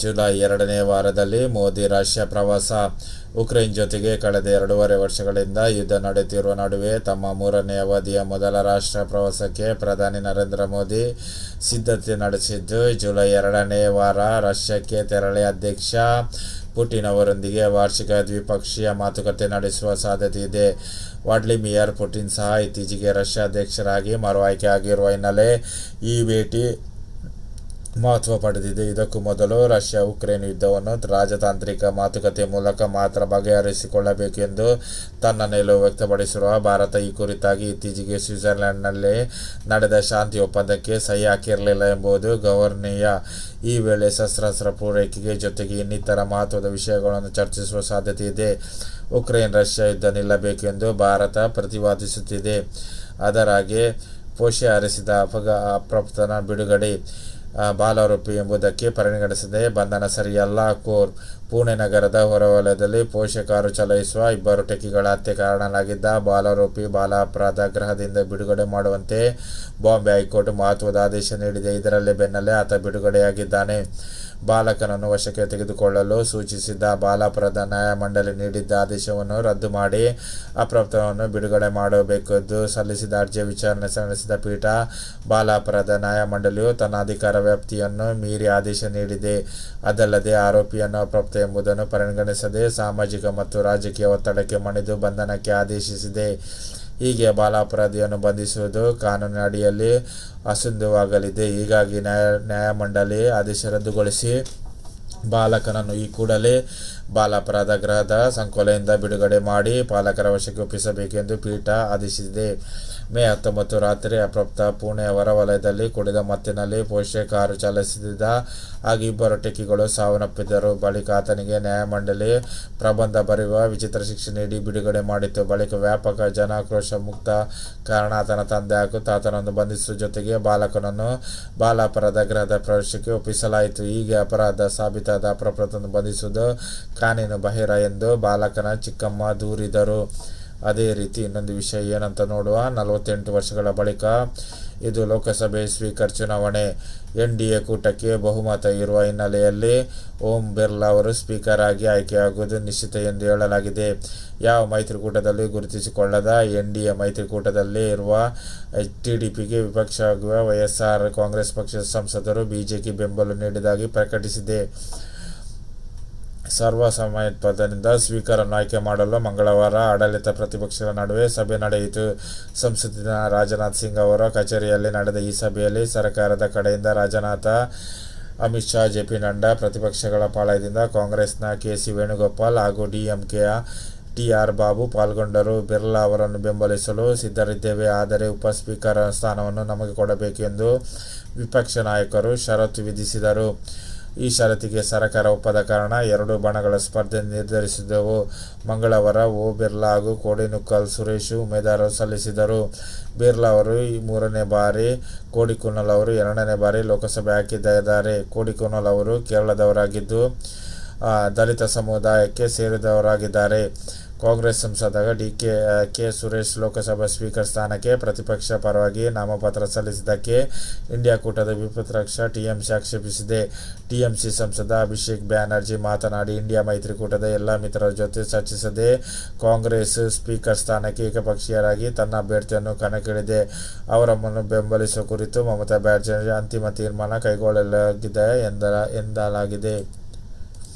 July ಎರಡನೇ ವಾರದಲ್ಲಿ Modi Russia ಪ್ರವಾಸ. ಉಕ್ರೇನ್ ಜೊತೆಗೆ ಕಳೆದ ಎರಡೂವರೆ ವರ್ಷಗಳಿಂದ ಯುದ್ಧ ನಡೆಯುತ್ತಿರುವ ನಡುವೆ ತಮ್ಮ ಮೂರನೇ ಅವಧಿಯ ಮೊದಲ ರಾಷ್ಟ್ರ ಪ್ರವಾಸಕ್ಕೆ ಪ್ರಧಾನಿ ನರೇಂದ್ರ ಮೋದಿ ಸಿದ್ಧತೆ ನಡೆಸಿದ್ದು, ಜುಲೈ ಎರಡನೇ ವಾರ ರಷ್ಯಾಕ್ಕೆ ತೆರಳಿ ಅಧ್ಯಕ್ಷ ಪುಟಿನ್ ಅವರೊಂದಿಗೆ ವಾರ್ಷಿಕ ದ್ವಿಪಕ್ಷೀಯ ಮಾತುಕತೆ ನಡೆಸುವ ಸಾಧ್ಯತೆ ಇದೆ. ವಾಡ್ಲಿಮಿಯರ್ ಪುಟಿನ್ ಸಹ ಇತ್ತೀಚೆಗೆ ರಷ್ಯಾ ಅಧ್ಯಕ್ಷರಾಗಿ ಮರು ಆಯ್ಕೆ ಆಗಿರುವ ಹಿನ್ನೆಲೆ ಈ ಭೇಟಿ ಮಹತ್ವ ಪಡೆದಿದೆ. ಇದಕ್ಕೂ ಮೊದಲು ರಷ್ಯಾ ಉಕ್ರೇನ್ ಯುದ್ಧವನ್ನು ರಾಜತಾಂತ್ರಿಕ ಮಾತುಕತೆ ಮೂಲಕ ಮಾತ್ರ ಬಗೆಹರಿಸಿಕೊಳ್ಳಬೇಕೆಂದು ತನ್ನ ನಿಲುವು ವ್ಯಕ್ತಪಡಿಸಿರುವ ಭಾರತ ಈ ಕುರಿತಾಗಿ ಇತ್ತೀಚೆಗೆ ಸ್ವಿಟ್ಜರ್ಲೆಂಡ್ನಲ್ಲಿ ನಡೆದ ಶಾಂತಿ ಒಪ್ಪಂದಕ್ಕೆ ಸಹಿ ಹಾಕಿರಲಿಲ್ಲ ಎಂಬುದು ಗವರ್ನಿಯ ಈ ವೇಳೆ ಶಸ್ತ್ರಾಸ್ತ್ರ ಪೂರೈಕೆಗೆ ಜೊತೆಗೆ ಇನ್ನಿತರ ಮಹತ್ವದ ವಿಷಯಗಳನ್ನು ಚರ್ಚಿಸುವ ಸಾಧ್ಯತೆ ಇದೆ. ಉಕ್ರೇನ್ ರಷ್ಯಾ ಯುದ್ಧ ನಿಲ್ಲಬೇಕು ಎಂದು ಭಾರತ ಪ್ರತಿಪಾದಿಸುತ್ತಿದೆ ಅದರಾಗೆ ಪೋಷಿ ಹರಿಸಿದ ಅಪಘ ಅಪ್ರಪ್ತನ ಬಿಡುಗಡೆ. ಬಾಲಾರೋಪಿ ಎಂಬುದಕ್ಕೆ ಪರಿಗಣಿಸದೆ. ಬಂಧನ ಸರಿಯಲ್ಲ ಕೋರ್ ಪುಣೆ ನಗರದ ಹೊರವಲಯದಲ್ಲಿ ಪೋಷಕರು ಚಲಾಯಿಸುವ ಇಬ್ಬರು ಟೆಕಿಗಳ ಹತ್ಯೆ ಕಾರಣನಾಗಿದ್ದ ಬಾಲಾರೋಪಿ ಬಾಲ ಅಪರಾಧ ಗೃಹದಿಂದ ಬಿಡುಗಡೆ ಮಾಡುವಂತೆ ಬಾಂಬೆ ಹೈಕೋರ್ಟ್ ಮಹತ್ವದ ಆದೇಶ ನೀಡಿದೆ. ಇದರಲ್ಲಿ ಬೆನ್ನಲ್ಲೇ ಆತ ಬಿಡುಗಡೆಯಾಗಿದ್ದಾನೆ. ಬಾಲಕನನ್ನು ವಶಕ್ಕೆ ತೆಗೆದುಕೊಳ್ಳಲು ಸೂಚಿಸಿದ್ದ ಬಾಲ ಅಪರಾಧ ನ್ಯಾಯಮಂಡಳಿ ನೀಡಿದ್ದ ಆದೇಶವನ್ನು ರದ್ದು ಮಾಡಿ ಅಪ್ರಾಪ್ತವನ್ನು ಬಿಡುಗಡೆ ಮಾಡಬೇಕೆಂದು ಸಲ್ಲಿಸಿದ ಅರ್ಜಿಯ ವಿಚಾರಣೆ ನಡೆಸಿದ ಪೀಠ ಬಾಲ ಅಪರಾಧ ನ್ಯಾಯಮಂಡಳಿಯು ತನ್ನ ಅಧಿಕಾರ ವ್ಯಾಪ್ತಿಯನ್ನು ಮೀರಿ ಆದೇಶ ನೀಡಿದೆ. ಅದಲ್ಲದೆ ಆರೋಪಿಯನ್ನು ಅಪ್ರಾಪ್ತ ಎಂಬುದನ್ನು ಪರಿಗಣಿಸದೆ ಸಾಮಾಜಿಕ ಮತ್ತು ರಾಜಕೀಯ ಒತ್ತಡಕ್ಕೆ ಮಣಿದು ಬಂಧನಕ್ಕೆ ಆದೇಶಿಸಿದೆ. ಹೀಗೆ ಬಾಲ ಅಪರಾಧಿಯನ್ನು ಬಂಧಿಸುವುದು ಕಾನೂನಿನ ಅಡಿಯಲ್ಲಿ ಅಸಿಂಧುವಾಗಲಿದೆ ಹೀಗಾಗಿ ನ್ಯಾಯ ನ್ಯಾಯಮಂಡಳಿ ಆದೇಶ ರದ್ದುಗೊಳಿಸಿ ಬಾಲಕನನ್ನು ಈ ಕೂಡಲೇ ಬಾಲ ಅಪರಾಧ ಗೃಹದ ಸಂಕೋಲೆಯಿಂದ ಬಿಡುಗಡೆ ಮಾಡಿ ಪಾಲಕರ ವಶಕ್ಕೆ ಒಪ್ಪಿಸಬೇಕೆಂದು ಪೀಠ ಆದೇಶಿಸಿದೆ. ಮೇ ಹತ್ತೊಂಬತ್ತು ರಾತ್ರಿ ಅಪ್ರಾಪ್ತ ಪುಣೆ ಹೊರವಲಯದಲ್ಲಿ ಕುಡಿದ ಮತ್ತಿನಲ್ಲಿ ಪೋಷಕ ಕಾರು ಚಾಲಿಸಿದ ಆಗ ಇಬ್ಬರು ಟೆಕ್ಕಿಗಳು ಸಾವನ್ನಪ್ಪಿದ್ದರು. ಬಳಿಕ ಆತನಿಗೆ ನ್ಯಾಯಮಂಡಳಿ ಪ್ರಬಂಧ ಬರೆಯುವ ವಿಚಿತ್ರ ಶಿಕ್ಷೆ ನೀಡಿ ಬಿಡುಗಡೆ ಮಾಡಿತ್ತು. ಬಳಿಕ ವ್ಯಾಪಕ ಜನಾಕ್ರೋಶ ಮುಕ್ತ ಕಾರಣ ಆತನ ತಂದೆ ಹಾಗೂ ತಾತನನ್ನು ಬಂಧಿಸುವ ಜೊತೆಗೆ ಬಾಲಕನನ್ನು ಬಾಲ ಅಪರಾಧ ಗೃಹದ ಪ್ರವೇಶಕ್ಕೆ ಒಪ್ಪಿಸಲಾಯಿತು. ಹೀಗೆ ಅಪರಾಧ ಸಾಬೀತಾದ ಅಪ್ರಾಪ್ತನನ್ನು ಬಂಧಿಸುವುದು ಕಾನೂನು ಬಾಹಿರ ಎಂದು ಬಾಲಕನ ಚಿಕ್ಕಮ್ಮ ದೂರಿದರು. ಅದೇ ರೀತಿ ಇನ್ನೊಂದು ವಿಷಯ ಏನಂತ ನೋಡುವ. ನಲವತ್ತೆಂಟು ವರ್ಷಗಳ ಬಳಿಕ ಇದು ಲೋಕಸಭೆ ಸ್ಪೀಕರ್ ಚುನಾವಣೆ. ಎನ್ ಡಿ ಎ ಕೂಟಕ್ಕೆ ಬಹುಮತ ಇರುವ ಹಿನ್ನೆಲೆಯಲ್ಲಿ ಓಂ ಬಿರ್ಲಾ ಅವರು ಸ್ಪೀಕರ್ ಆಗಿ ಆಯ್ಕೆಯಾಗುವುದು ನಿಶ್ಚಿತ ಎಂದು ಹೇಳಲಾಗಿದೆ. ಯಾವ ಮೈತ್ರಿಕೂಟದಲ್ಲಿ ಗುರುತಿಸಿಕೊಳ್ಳದ ಎನ್ ಡಿ ಎ ಮೈತ್ರಿಕೂಟದಲ್ಲಿ ಇರುವ ಟಿಡಿಪಿಗೆ ವಿಪಕ್ಷವಾಗುವ ವೈಎಸ್ಆರ್ ಕಾಂಗ್ರೆಸ್ ಪಕ್ಷದ ಸಂಸದರು ಬಿಜೆಪಿ ಬೆಂಬಲ ನೀಡಿದಾಗಿ ಪ್ರಕಟಿಸಿದೆ. ಸರ್ವಸಮ್ಮತದಿಂದ ಸ್ಪೀಕರನ್ನು ಆಯ್ಕೆ ಮಾಡಲು ಮಂಗಳವಾರ ಆಡಳಿತ ಪ್ರತಿಪಕ್ಷಗಳ ನಡುವೆ ಸಭೆ ನಡೆಯಿತು. ಸಂಸತ್ತಿನ ರಾಜನಾಥ್ ಸಿಂಗ್ ಅವರ ಕಚೇರಿಯಲ್ಲಿ ನಡೆದ ಈ ಸಭೆಯಲ್ಲಿ ಸರ್ಕಾರದ ಕಡೆಯಿಂದ ರಾಜನಾಥ, ಅಮಿತ್ ಶಾ ಜೆ ಪಿ ನಡ್ಡಾ ಪ್ರತಿಪಕ್ಷಗಳ ಪಾಳಯದಿಂದ ಕಾಂಗ್ರೆಸ್ನ ಕೆ ಸಿ ವೇಣುಗೋಪಾಲ್ ಹಾಗೂ ಡಿಎಂಕೆಯ ಟಿ ಆರ್ ಬಾಬು ಪಾಲ್ಗೊಂಡರು. ಬಿರ್ಲಾ ಅವರನ್ನು ಬೆಂಬಲಿಸಲು ಸಿದ್ಧರಿದ್ದೇವೆ, ಆದರೆ ಉಪಸ್ಪೀಕರ್ ಸ್ಥಾನವನ್ನು ನಮಗೆ ಕೊಡಬೇಕೆಂದು ವಿಪಕ್ಷ ನಾಯಕರು ಷರತ್ತು ವಿಧಿಸಿದರು. ಈ ಷರತ್ತಿಗೆ ಸರಕಾರ ಒಪ್ಪದ ಕಾರಣ ಎರಡು ಬಣಗಳ ಸ್ಪರ್ಧೆ ನಿರ್ಧರಿಸಿದ್ದವು ಮಂಗಳವಾರ ಓ ಬಿರ್ಲಾ ಹಾಗೂ ಕೋಡಿನುಕ್ಕಲ್ ಸುರೇಶ್ ಉಮೇದಾರ ಸಲ್ಲಿಸಿದರು. ಬಿರ್ಲಾ ಅವರು ಈ ಮೂರನೇ ಬಾರಿ ಕೋಡಿಕೊನಲ್ ಅವರು ಎರಡನೇ ಬಾರಿ ಲೋಕಸಭೆ ಹಾಕಿದ್ದಾರೆ. ಕೋಡಿಕೊನಲ್ ಅವರು ಕೇರಳದವರಾಗಿದ್ದು ದಲಿತ ಸಮುದಾಯಕ್ಕೆ ಸೇರಿದವರಾಗಿದ್ದಾರೆ. ಕಾಂಗ್ರೆಸ್ ಸಂಸದ D K K Suresh Lok Sabha speaker ಸ್ಥಾನಕ್ಕೆ ಪ್ರತಿಪಕ್ಷ ಪರವಾಗಿ ನಾಮಪತ್ರ ಸಲ್ಲಿಸಿದ್ದಕ್ಕೆ ಇಂಡಿಯಾ ಕೂಟದ ವಿಪಕ್ಷ ಟಿಎಂಸಿ ಆಕ್ಷೇಪಿಸಿದೆ ಟಿಎಂಸಿ ಸಂಸದ ಅಭಿಷೇಕ್ ಬ್ಯಾನರ್ಜಿ ಮಾತನಾಡಿ, ಇಂಡಿಯಾ ಮೈತ್ರಿಕೂಟದ ಎಲ್ಲ ಮಿತ್ರರ ಜೊತೆ ಚರ್ಚಿಸದೆ ಕಾಂಗ್ರೆಸ್ ಸ್ಪೀಕರ್ ಸ್ಥಾನಕ್ಕೆ ಏಕಪಕ್ಷೀಯರಾಗಿ ತನ್ನ ಅಭ್ಯರ್ಥಿಯನ್ನು ಕಣಕ್ಕಿಳಿದೆ. ಅವರನ್ನು ಬೆಂಬಲಿಸುವ ಕುರಿತು ಮಮತಾ ಬ್ಯಾನರ್ಜಿ ಅಂತಿಮ ತೀರ್ಮಾನ ಕೈಗೊಳ್ಳಲಾಗಿದೆ ಎಂದ, ಎಂದಲಾಗಿದೆ.